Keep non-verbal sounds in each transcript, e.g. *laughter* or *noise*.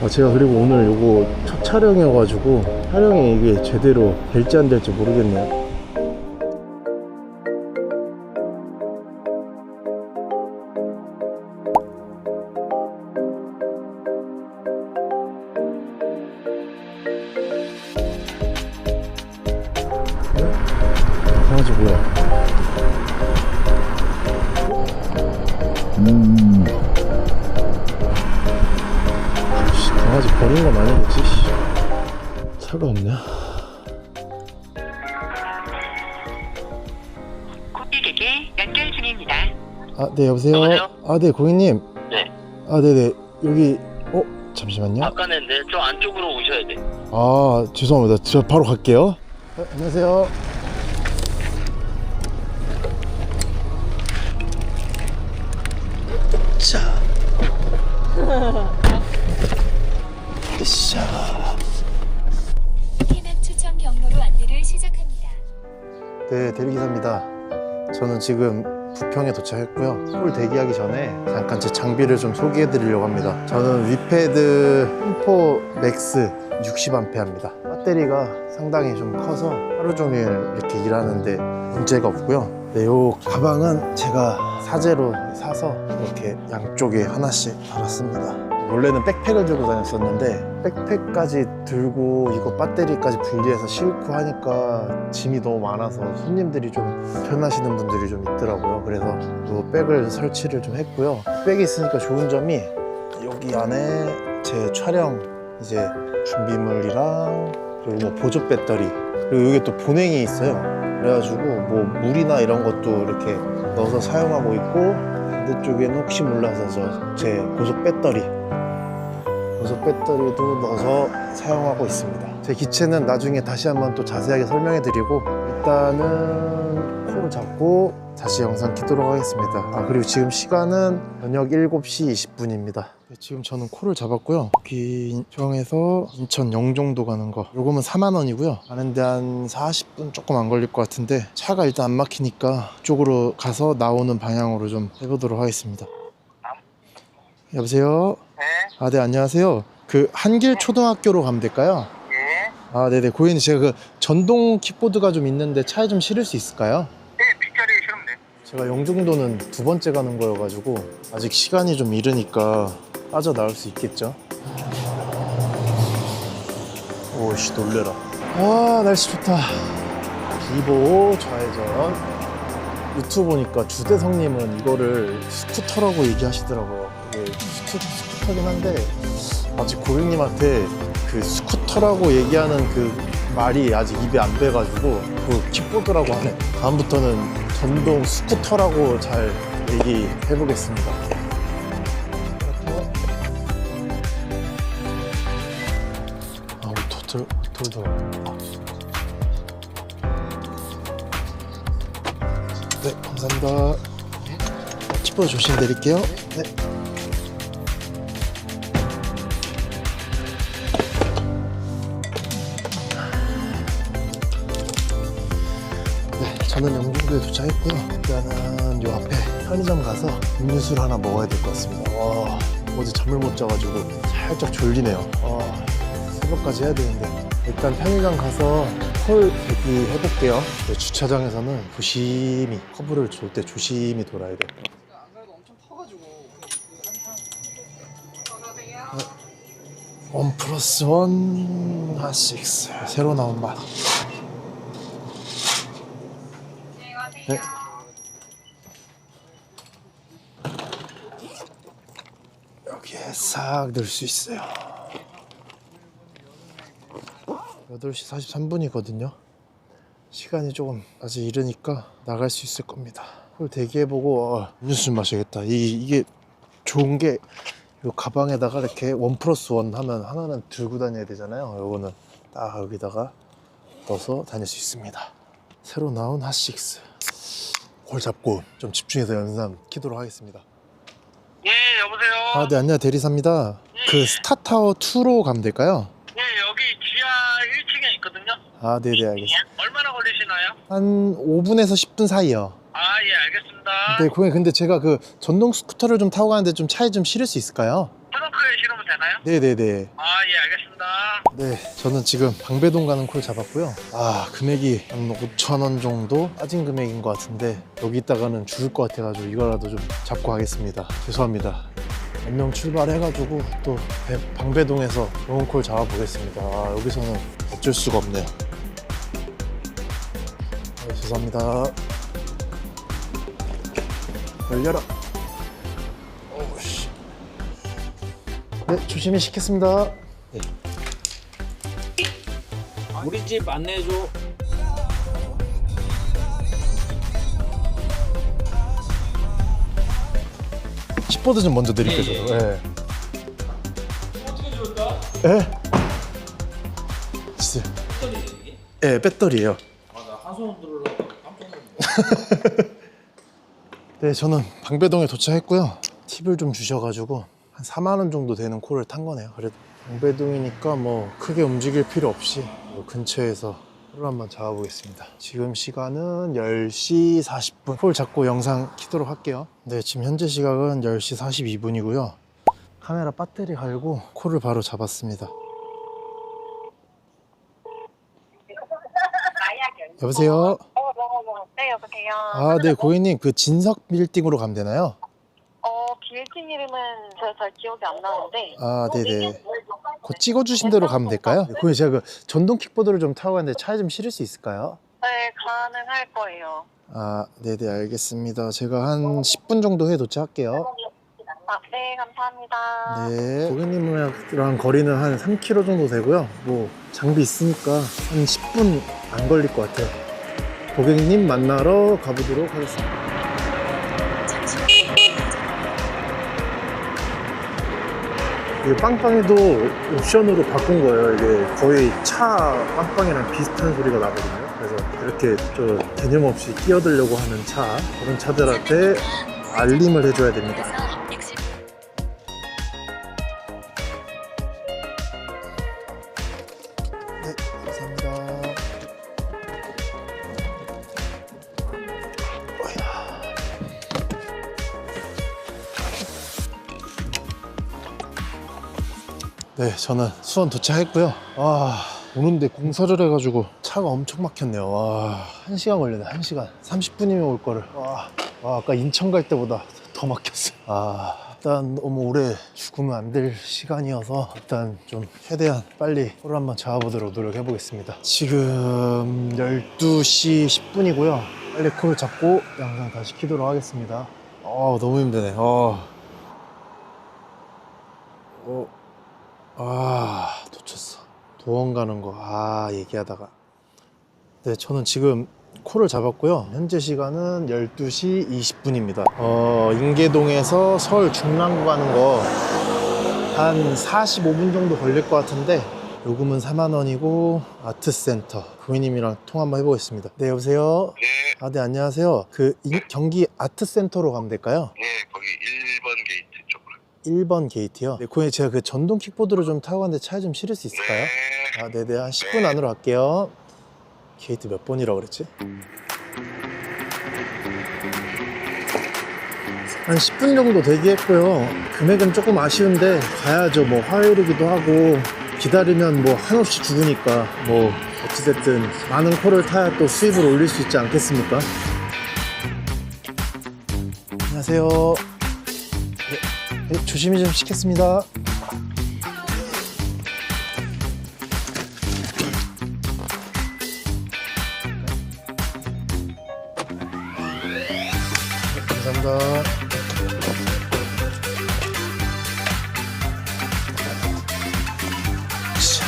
아, 제가 그리고 오늘 요거 첫 촬영이어가지고 촬영이 이게 제대로 될지 안 될지 모르겠네요. 차가 없냐? 고객에게 연결 중입니다. 아, 네, 여보세요? 여보세요? 아, 네, 고객님. 네. 아, 네 네. 여기, 어? 잠시만요. 아까는 네, 저 안쪽으로 오셔야 돼. 아, 죄송합니다. 저 바로 갈게요. 어, 안녕하세요. 자. *laughs* 으쌰. 네, 대리기사입니다. 저는 지금 부평에 도착했고요. 서울 대기하기 전에 잠깐 제 장비를 좀 소개해 드리려고 합니다. 저는 위패드 홈포 맥스 60A입니다. 배터리가 상당히 좀 커서 하루 종일 이렇게 일하는데 문제가 없고요. 네, 요 가방은 제가 사재로 사서 이렇게 양쪽에 하나씩 달았습니다. 원래는 백팩을 들고 다녔었는데 백팩까지 들고 이거 배터리까지 분리해서 싣고 하니까 짐이 너무 많아서 손님들이 좀 편하시는 분들이 좀 있더라고요. 그래서 이 백을 설치를 좀 했고요. 백이 있으니까 좋은 점이 여기 안에 제 촬영 이제 준비물이랑 그리고 뭐 보조 배터리 그리고 여기 또 보냉이 있어요. 그래가지고 뭐 물이나 이런 것도 이렇게 넣어서 사용하고 있고 반대쪽에는 혹시 몰라서 저제 보조 배터리 보조 배터리도 넣어서 사용하고 있습니다. 제 기체는 나중에 다시 한번 또 자세하게 설명해 드리고 일단은 코를 잡고 다시 영상 키도록 하겠습니다. 아 그리고 지금 시간은 저녁 7시 20분입니다. 지금 저는 코를 잡았고요. 여기 인천에서 인천 영종도 가는 거 요거면 4만 원이고요. 가는데 한 40분 조금 안 걸릴 것 같은데 차가 일단 안 막히니까 이쪽으로 가서 나오는 방향으로 좀 해보도록 하겠습니다. 여보세요? 네. 아, 네, 안녕하세요. 그 한길 초등학교로 가면 될까요? 예. 아, 네네. 고객님, 제가 그 전동 킥보드가 좀 있는데 차에 좀 실을 수 있을까요? 네, 빗자리에 실으면 돼. 제가 영종도는 두 번째 가는 거여가지고 아직 시간이 좀 이르니까 빠져나올 수 있겠죠? 오씨, 놀래라. 아, 날씨 좋다. 비보 좌회전. 유튜브 보니까 주대성님은 이거를 스쿠터라고 얘기하시더라고요. 이게 스쿠, 스쿠터긴 한데 아직 고객님한테 그 스쿠터라고 얘기하는 그 말이 아직 입에 안 배가지고 그 킥보드라고 하네. 다음부터는 전동 스쿠터라고 잘 얘기해 보겠습니다. 아, 돌, 돌, 돌. 네, 감사합니다. 킥보드 조심 내릴게요. 네. 네, 저는 영 종도에 도착했고요. 일단은 요 앞에 편의점 가서 음료수를 하나 먹어야 될 것 같습니다. 와, 어제 잠을 못 자가지고 살짝 졸리네요. 와, 새벽까지 해야 되는데. 일단 편의점 가서 콜 대기 해 볼게요. 네, 주차장에서는 조심히 커브를 돌때 조심히 돌아야 돼요. 원 플러스 원 핫식스 새로 나온 맛. 네. 여기에 싹 넣을 수 있어요. 8시 43분이거든요. 시간이 조금 아직 이르니까 나갈 수 있을 겁니다. 그걸 대기해보고 어, 좀 마셔야겠다. 이, 이게 좋은 게 이 가방에다가 이렇게 원 플러스 원 하면 하나는 들고 다녀야 되잖아요. 요거는 딱 여기다가 넣어서 다닐 수 있습니다. 새로 나온 핫식스. 걸 잡고 좀 집중해서 영상 키도록 하겠습니다. 예, 여보세요. 아, 네, 안녕 대리사입니다. 그 스타타워 2로 가면 될까요? 예, 여기 지하 1층에 있거든요. 아, 네, 네, 알겠습니다. 예, 얼마나 걸리시나요? 한 5분에서 10분 사이요. 아, 예, 알겠습니다. 네, 고객님, 근데 제가 그 전동 스쿠터를 좀 타고 가는데 좀 차에 좀 실을 수 있을까요? 하나요? 네네네. 아, 예, 알겠습니다. 네, 저는 지금 방배동 가는 콜 잡았고요. 아, 금액이 한 5천 원 정도 빠진 금액인 것 같은데 여기 있다가는 죽을 것 같아가지고 이거라도 좀 잡고 가겠습니다. 죄송합니다. 몇명 출발해가지고 또 배- 방배동에서 좋은 콜 잡아보겠습니다. 아, 여기서는 어쩔 수가 없네요. 아, 죄송합니다. 열려라. 네, 조심히 시켰습니다. 네. 우리 집 안내해줘. 킥보드 좀 먼저 드릴게요. 예. 예. 예. 어떻게 줄까? 예? 진짜. 예, 배터리예요. 아나 하소연 들으려고 깜짝 놀랐네. *laughs* 네, 저는 방배동에 도착했고요. 팁을 좀 주셔가지고 한 4만 원 정도 되는 콜을 탄 거네요. 그래도 방배동이니까 뭐 크게 움직일 필요 없이 뭐 근처에서 콜을 한번 잡아보겠습니다. 지금 시간은 10시 40분. 콜 잡고 영상 키도록 할게요. 네, 지금 현재 시각은 10시 42분이고요. 카메라 배터리 갈고 콜을 바로 잡았습니다. 여보세요? 네, 여보세요. 아, 네, 고객님 그 진석 빌딩으로 가면 되나요? 어, 빌딩 이름은 제가 잘 기억이 안 나는데. 아, 네네. 그 찍어주신 대로 가면 될까요? 고객님 제가 그 전동 킥보드를 좀 타고 갔는데 차에 좀 실을 수 있을까요? 네, 가능할 거예요. 아, 네네, 알겠습니다. 제가 한 10분 정도 후에 도착할게요. 아, 네, 감사합니다. 네. 고객님이랑 거리는 한 3km 정도 되고요. 뭐, 장비 있으니까 한 10분 안 걸릴 것 같아요. 고객님 만나러 가보도록 하겠습니다. 이게 빵빵이도 옵션으로 바꾼 거예요. 이게 거의 차 빵빵이랑 비슷한 소리가 나거든요. 그래서 이렇게 좀 개념 없이 끼어들려고 하는 차, 그런 차들한테 알림을 해줘야 됩니다. 네, 저는 수원 도착했고요. 와, 오는데 공사를 해가지고 차가 엄청 막혔네요. 와, 한 시간 걸렸네, 한 시간. 30분이면 올 거를. 와, 와, 아까 인천 갈 때보다 더 막혔어요. 아, 일단 너무 오래 죽으면 안 될 시간이어서 일단 좀 최대한 빨리 콜을 한번 잡아보도록 노력해 보겠습니다. 지금 12시 10분이고요. 빨리 콜을 잡고 영상 다시 키도록 하겠습니다. 아, 너무 힘드네. 어. 어. 아, 놓쳤어. 도원 가는 거. 아, 얘기하다가. 네, 저는 지금 콜을 잡았고요. 현재 시간은 12시 20분입니다. 어, 인계동에서 서울 중랑구 가는 거 한 45분 정도 걸릴 것 같은데 요금은 4만 원이고 아트센터 고객님이랑 통화 한번 해보겠습니다. 네, 여보세요? 네, 아, 네, 안녕하세요. 그 인- 경기 아트센터로 가면 될까요? 네, 거기 1번 게이트 쪽으로. 1번 게이트요. 네, 고객님 제가 그 전동 킥보드를 좀 타고 갔는데 차에 좀 실을 수 있을까요? 네, 아, 네네. 한 10분 안으로 갈게요. 게이트 몇 번이라고 그랬지? 한 10분 정도 대기했고요. 금액은 조금 아쉬운데 가야죠. 뭐 화요일이기도 하고 기다리면 뭐 한없이 죽으니까 뭐 어찌됐든 많은 콜을 타야 또 수입을 올릴 수 있지 않겠습니까? 안녕하세요. 네, 네, 조심히 좀 시켰습니다. 감사합니다. 자.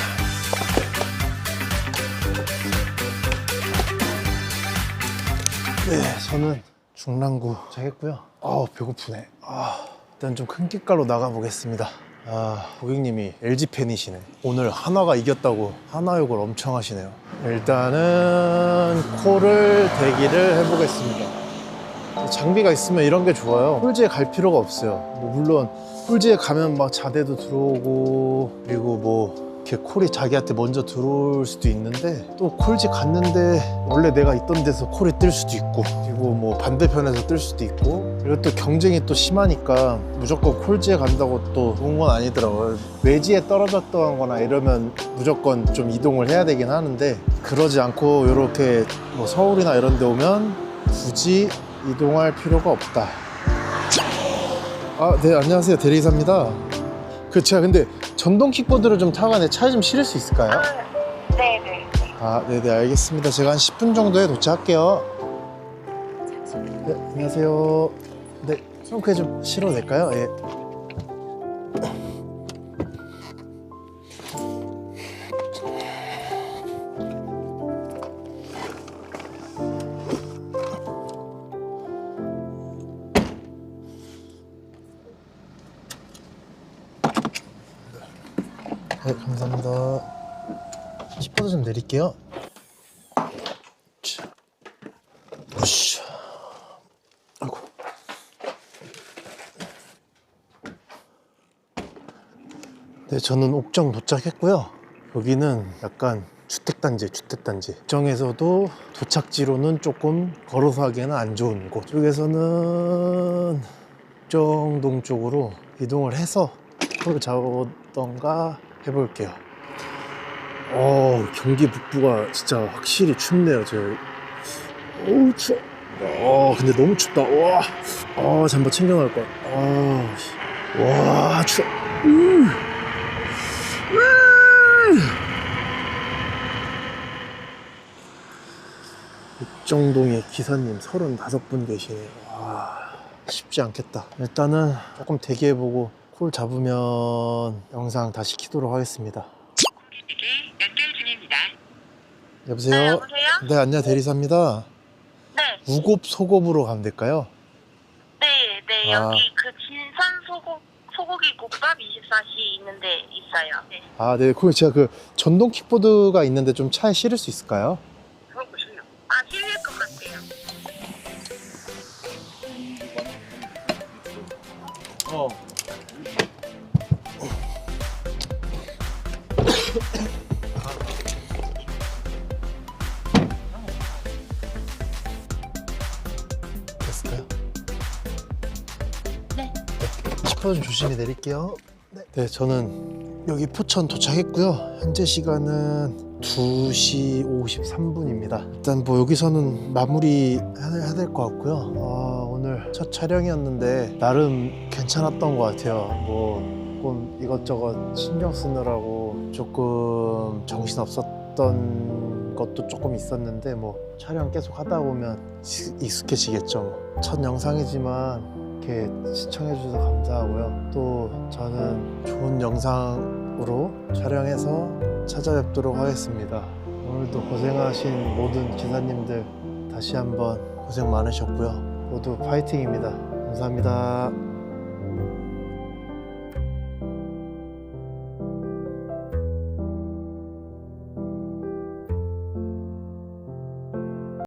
네, 저는 중랑구 도착했고요. 아우 배고프네. 아, 일단 좀큰 길가로 나가 보겠습니다. 아, 고객님이 LG 팬이시네. 오늘 한화가 이겼다고 한화욕을 엄청 하시네요. 일단은 콜을 대기를 해보겠습니다. 장비가 있으면 이런 게 좋아요. 홀지에 갈 필요가 없어요. 뭐 물론 홀지에 가면 막 자대도 들어오고 그리고 뭐 이렇게 콜이 자기한테 먼저 들어올 수도 있는데 또 콜지 갔는데 원래 내가 있던 데서 콜이 뜰 수도 있고 그리고 뭐 반대편에서 뜰 수도 있고 그리고 또 경쟁이 또 심하니까 무조건 콜지에 간다고 또 좋은 건 아니더라고요. 외지에 떨어졌던 이러면 무조건 좀 이동을 해야 되긴 하는데 그러지 않고 이렇게 뭐 서울이나 이런 데 오면 굳이 이동할 필요가 없다. 아 네 안녕하세요. 대리기사입니다 그 제가 근데 전동 킥보드를 좀 타고 가는데 차에 좀 실을 수 있을까요? 아, 네네. 아, 네네, 알겠습니다. 제가 한 10분 정도에 도착할게요. 네, 안녕하세요. 네, 트렁크에 좀 실어도 될까요? 예. 으쌰. 아이고. 네, 저는 옥정 도착했고요. 여기는 약간 주택단지, 주택단지. 옥정에서도 도착지로는 조금 걸어서 하기에는 안 좋은 곳. 쪽에서는 옥정동 쪽으로 이동을 해서 콜을 잡던가 해볼게요. 어, 경기 북부가 진짜 확실히 춥네요. 저 어우 추워. 어 근데 너무 춥다. 와. 어 잠바 챙겨 나올 걸. 아. 씨. 와 추워. 음. 음. 육정동에 기사님 35분 계시네요. 와 쉽지 않겠다. 일단은 조금 대기해보고 콜 잡으면 영상 다시 키도록 하겠습니다. 고객에게 연결 중입니다. 여보세요? 네, 여보세요? 네, 안녕 대리사입니다. 네. 우곡 소곡으로 가면 될까요? 네, 네. 아. 여기 그 진산 소고, 소고기 국밥 24시 있는데 있어요. 네. 아, 네. 그럼 제가 그 전동 킥보드가 있는데 좀 차에 실을 수 있을까요? 아, 실릴 것 같아요. 어. 킥보드 좀 조심히 내릴게요. 네. 네, 저는 여기 포천 도착했고요. 현재 시간은 2시 53분입니다. 일단 뭐 여기서는 마무리 해야 될 것 같고요. 아, 오늘 첫 촬영이었는데 나름 괜찮았던 것 같아요. 뭐 조금 이것저것 신경 쓰느라고 조금 정신 없었던 것도 조금 있었는데 뭐 촬영 계속 하다 보면 시- 익숙해지겠죠. 뭐. 첫 영상이지만 이렇게 시청해 주셔서 감사하고요. 또 저는 좋은 영상으로 촬영해서 찾아뵙도록 하겠습니다. 오늘도 고생하신 모든 기사님들 다시 한번 고생 많으셨고요. 모두 파이팅입니다. 감사합니다.